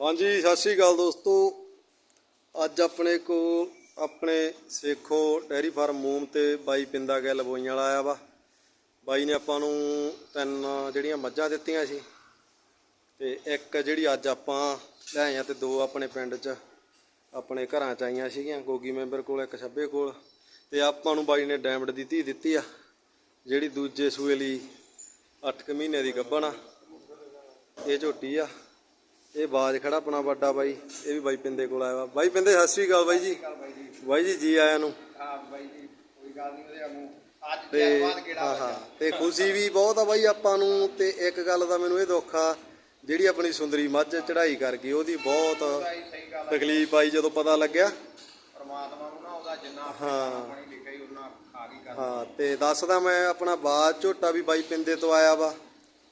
ਹਾਂਜੀ, ਸਤਿ ਸ਼੍ਰੀ ਅਕਾਲ ਦੋਸਤੋ। ਅੱਜ ਆਪਣੇ ਕੋ ਆਪਣੇ ਸੇਖੋ ਡੈਰੀ ਫਾਰਮ ਮੂਮ ਤੇ ਬਾਈ ਪਿੰਦਾ ਗਿੱਲ ਬੋਈਆਂ ਵਾਲਾ ਆਇਆ ਵਾ। ਬਾਈ ਨੇ ਆਪਾਂ ਨੂੰ ਤਿੰਨ ਜਿਹੜੀਆਂ ਮੱਝਾਂ ਦਿੱਤੀਆਂ ਸੀ ਤੇ ਇੱਕ ਜਿਹੜੀ ਅੱਜ ਆਪਾਂ ਲਿਆਏ ਆ ਤੇ ਦੋ ਆਪਣੇ ਪਿੰਡ 'ਚ ਆਪਣੇ ਘਰਾਂ 'ਚ ਆਈਆਂ ਸੀਗੀਆਂ, ਗੋਗੀ ਮੈਂਬਰ ਕੋਲ, ਇੱਕ ਛੱਬੇ ਕੋਲ। ਤੇ ਆਪਾਂ ਨੂੰ ਬਾਈ ਨੇ ਡੈਮਡ ਦੀ ਧੀ ਦਿੱਤੀ ਆ, ਜਿਹੜੀ ਦੂਜੇ ਸੂਏ ਲਈ 8 ਮਹੀਨੇ ਦੀ ਗੱਭਣ ਆ। ਇਹ ਝੋਟੀ ਆ। ਇਹ ਬਾਜ ਖੜਾ ਆਪਣਾ ਵੱਡਾ ਬਾਈ ਇਹ ਵੀ ਬਾਈ ਪਿੰਦੇ ਕੋਲ ਆਇਆ ਵਾ। ਬਾਈ ਪਿੰਦੇ ਸਤਿ ਸ੍ਰੀ ਅਕਾਲ ਬਾਈ ਜੀ। ਬਾਈ ਜੀ ਜੀ ਆਇਆਂ ਨੂੰ। ਹਾਂ ਬਾਈ ਜੀ ਕੋਈ ਗੱਲ ਨਹੀਂ ਉਹਦੇ ਨੂੰ ਅੱਜ ਤੇ ਬਾਅਦ ਕਿਹੜਾ ਹਾਂ ਹਾਂ। ਵੱਜਾ ਤੇ ਖੁਸ਼ੀ ਵੀ ਬਹੁਤ ਆ ਬਾਈ ਆਪਾਂ ਨੂੰ ਤੇ ਇੱਕ ਗੱਲ ਦਾ ਮੈਨੂੰ ਇਹ ਦੁੱਖ ਆ ਜਿਹੜੀ ਆਪਣੀ ਸੁੰਦਰੀ ਮੱਝ ਚੜ੍ਹਾਈ ਕਰ ਗਈ ਉਹਦੀ ਬਹੁਤ ਤਕਲੀਫ ਆਈ ਜਦੋਂ ਪਤਾ ਲੱਗਿਆ। ਪਰਮਾਤਮਾ ਨੂੰ ਨਾ ਉਹਦਾ ਜਿੰਨਾ ਉਹਨਾਂ ਹਾਂ ਤੇ ਦੱਸਦਾ ਮੈਂ ਆਪਣਾ ਬਾਜ ਝੋਟਾ ਵੀ ਬਾਈ ਪਿੰਦੇ ਤੋਂ ਆਇਆ ਵਾ।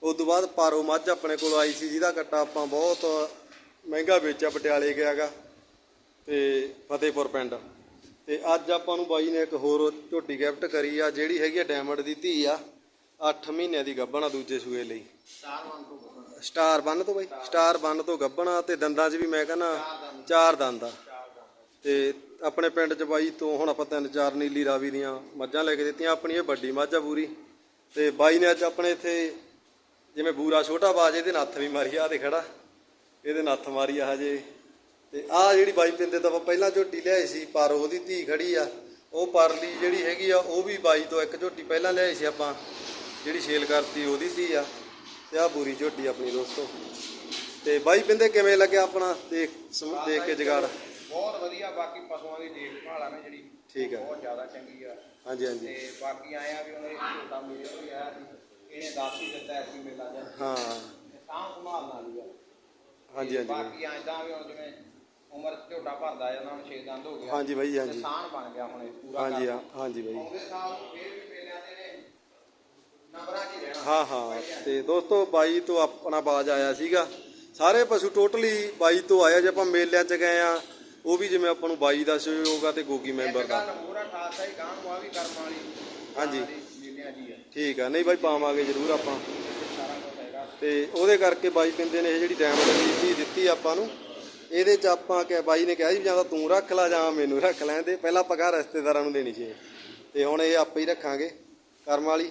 ਉਸ ਤੋਂ ਬਾਅਦ ਪਾਰੋ ਮੱਝ ਆਪਣੇ ਕੋਲ ਆਈ ਸੀ ਜਿਹਦਾ ਕੱਟਾ ਆਪਾਂ ਬਹੁਤ ਮਹਿੰਗਾ ਵੇਚਿਆ ਪਟਿਆਲੇ ਗਿਆਗਾ ਤੇ ਫਤਿਹਪੁਰ ਪਿੰਡ। ਤੇ ਅੱਜ ਆਪਾਂ ਨੂੰ ਬਾਈ ਨੇ ਇੱਕ ਹੋਰ ਝੋਟੀ ਗਿਫਟ ਕਰੀ ਆ ਜਿਹੜੀ ਹੈਗੀ ਆ ਡਾਇਮੰਡ ਦੀ ਧੀ ਆ 8 ਮਹੀਨਿਆਂ ਦੀ ਗੱਭਣ ਆ ਦੂਜੇ ਸੂਏ ਲਈ। ਤੋਂ ਸਟਾਰ ਬੰਨ ਤੋਂ ਬਾਈ? ਸਟਾਰ ਬੰਨ ਤੋਂ ਗੱਭਣਾ ਤੇ ਦੰਦਾਂ 'ਚ ਵੀ ਮੈਂ ਕਹਿੰਦਾ ਚਾਰ ਦੰਦ। ਆ। ਤੇ ਆਪਣੇ ਪਿੰਡ 'ਚ ਬਾਈ ਤੋਂ ਹੁਣ ਆਪਾਂ ਤਿੰਨ ਚਾਰ ਨੀਲੀ ਰਾਵੀ ਦੀਆਂ ਮੱਝਾਂ ਲੈ ਕੇ ਦਿੱਤੀਆਂ ਆਪਣੀ ਇਹ ਵੱਡੀ ਮੱਝ ਆ ਪੂਰੀ। ਤੇ ਬਾਈ ਨੇ ਅੱਜ ਆਪਣੇ ਇੱਥੇ ਜਿਵੇਂ ਬੂਰਾ ਛੋਟਾ ਬਾਜ ਇਹਦੇ ਨੱਥ ਵੀ ਮਾਰੀ ਆ ਤੇ ਖੜਾ ਇਹਦੇ ਨੱਥ ਮਾਰੀ ਆ ਹਜੇ ਤੇ ਆ ਜਿਹੜੀ ਬਾਈ ਪਿੰਦੇ ਤੋਂ ਪਹਿਲਾਂ ਝੋਟੀ ਲਿਆਈ ਸੀ ਪਰ ਉਹਦੀ ਧੀ ਖੜੀ ਆ। ਉਹ ਪਰਲੀ ਜਿਹੜੀ ਹੈਗੀ ਆ ਉਹ ਵੀ ਬਾਈ ਤੋਂ ਇੱਕ ਝੋਟੀ ਪਹਿਲਾਂ ਲਿਆਈ ਸੀ ਆਪਾਂ। ਜਿਹੜੀ ਸੇਲ ਕਰਤੀ ਉਹਦੀ ਧੀ ਆ। ਤੇ ਆ ਬੂਰੀ ਝੋਟੀ ਆਪਣੀ ਦੋਸਤੋ। ਤੇ ਬਾਈ ਪਿੰਦੇ ਕਿਵੇਂ ਲੱਗਿਆ ਆਪਣਾ? ਦੇਖ ਦੇਖ ਕੇ ਜਗਾੜ। ਬਹੁਤ ਵਧੀਆ ਬਾਕੀ ਪਸ਼ੂਆਂ ਦੀ ਦੇਖਭਾਲ ਆ ਨਾ ਜਿਹੜੀ। ਠੀਕ ਆ। ਬਹੁਤ ਜ਼ਿਆਦਾ ਚੰਗੀ ਆ। ਹਾਂਜੀ ਹਾਂਜੀ। ਤੇ ਬਾਕੀ ਆਇਆ ਵੀ ਉਹਨੇ ਝੋਟਾ ਮੇਰੇ ਤੋਂ ਹੀ ਆਇਆ ਦੱਸ ਹੀ ਦਿੱਤਾ ਐਸੀ ਮੇਲਾ ਜਾਂ ਹਾਂ। ਸਾਹ ਸੰਭਾਲ ਨਾਲ ਹੀ ਆ। ਹਾਂਜੀ ਹਾਂਜੀ। ਬਾਈ। ਬਾਕੀ ਆਇਦਾਂ ਵੀ ਹੁਣ ਜਿਵੇਂ ਉਮਰ ਝੋਟਾ ਭਰਦਾ ਜਾਂਦਾ ਹੁਣ 6 ਦੰਦ ਹੋ ਗਿਆ। ਹਾਂਜੀ ਬਾਈ ਹਾਂਜੀ। ਨਿਸ਼ਾਨ ਬਣ ਗਿਆ ਹੁਣ ਇਹ ਪੂਰਾ ਹਾਂਜੀ ਕਰਦਾ। ਹਾਂ ਹਾਂਜੀ ਬਾਈ। ਆਉਂਦੇ ਸਾਲ ਫੇਰ ਵੀ ਮੇਲਿਆਂ ਦੇ ਨੇ। ਨੰਬਰਾਂ 'ਚ ਹੀ ਰਹਿਣਾ। ਹਾਂ ਹਾਂ। ਤੇ ਦੋਸਤੋ ਬਾਈ ਤੋਂ ਆਪਣਾ ਬਾਜ ਆਇਆ ਸੀਗਾ। ਸਾਰੇ ਪਸ਼ੂ ਟੋਟਲੀ ਬਾਈ ਤੋਂ ਆਇਆ ਜੇ ਆਪਾਂ ਮੇਲਿਆਂ 'ਚ ਗਏ ਆ ਉਹ ਵੀ ਜਿਵੇਂ ਆਪਾਂ ਨੂੰ ਬਾਈ ਦਾ ਸਹਿਯੋਗ ਆ ਤੇ ਗੋਗੀ ਮੈਂਬਰ ਦਾ। ਗੱਲ ਹੋਰ ਆ ਖਾਸਾ ਹੀ ਗਾਂ ਨੂੰ ਆ ਵੀ ਕਰਮ ਵਾਲੀ। ਹਾਂਜੀ। ਠੀਕ ਆ, ਨਹੀਂ ਬਾਈ ਪਾਵਾਂਗੇ ਜ਼ਰੂਰ ਆਪਾਂ। ਸਾਰਾ ਤੇ ਉਹਦੇ ਕਰਕੇ ਬਾਈ ਪਿੰਦੇ ਨੇ ਇਹ ਜਿਹੜੀ ਡਾਇਮੰਡ ਦੀ ਚੀਜ਼ ਦਿੱਤੀ ਆਪਾਂ ਨੂੰ। ਇਹਦੇ 'ਚ ਆਪਾਂ ਕਿ ਬਾਈ ਨੇ ਕਿਹਾ ਜੀ ਵੀ ਜਾਂ ਤਾਂ ਤੂੰ ਰੱਖ ਲੈ ਜਾਂ ਮੈਨੂੰ ਰੱਖ ਲੈਣ ਦੇ ਪਹਿਲਾਂ ਆਪਾਂ ਘਰ ਰਿਸ਼ਤੇਦਾਰਾਂ ਨੂੰ ਦੇਣੀ ਸੀ ਤੇ ਹੁਣ ਇਹ ਆਪੇ ਹੀ ਰੱਖਾਂਗੇ, ਕਰਮ ਵਾਲੀ।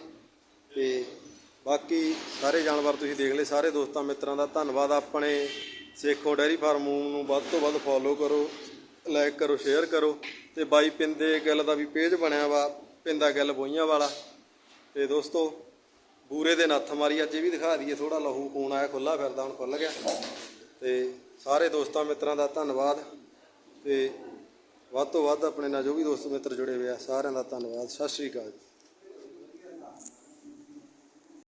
ਤੇ ਬਾਕੀ ਸਾਰੇ ਜਾਨਵਰ ਤੁਸੀਂ ਦੇਖ ਲਏ, ਸਾਰੇ ਦੋਸਤਾਂ ਮਿੱਤਰਾਂ ਦਾ ਧੰਨਵਾਦ। ਆਪਣੇ ਸੇਖੋ ਡੈਰੀ ਫਾਰਮ ਨੂੰ ਵੱਧ ਤੋਂ ਵੱਧ ਫੋਲੋ ਕਰੋ ਲਾਈਕ ਕਰੋ ਸ਼ੇਅਰ ਕਰੋ। ਤੇ ਬਾਈ ਪਿੰਦੇ ਗਿੱਲ ਦਾ ਵੀ ਪੇਜ ਬਣਿਆ ਵਾ, ਪਿੰਦਾ ਗਿੱਲ ਬੋਈਆਂ ਵਾਲਾ। ਤੇ ਦੋਸਤੋ, ਬੂਰੇ ਦੇ ਨੱਥ ਮਾਰੀ ਅੱਜ ਇਹ ਵੀ ਦਿਖਾ ਦਈਏ ਥੋੜਾ ਲਹੂ ਖੂਨ ਆਇਆ ਖੁੱਲਾ ਫਿਰਦਾ, ਹੁਣ ਖੁੱਲ ਗਿਆ। ਤੇ ਸਾਰੇ ਦੋਸਤਾਂ ਮਿੱਤਰਾਂ ਦਾ ਧੰਨਵਾਦ। ਤੇ ਵੱਧ ਤੋਂ ਵੱਧ ਆਪਣੇ ਨਾਲ ਜੋ ਵੀ ਦੋਸਤ ਮਿੱਤਰ ਜੁੜੇ ਹੋਏ ਆ, ਸਾਰਿਆਂ ਦਾ ਧੰਨਵਾਦ। ਸਤਿ ਸ਼੍ਰੀ ਅਕਾਲ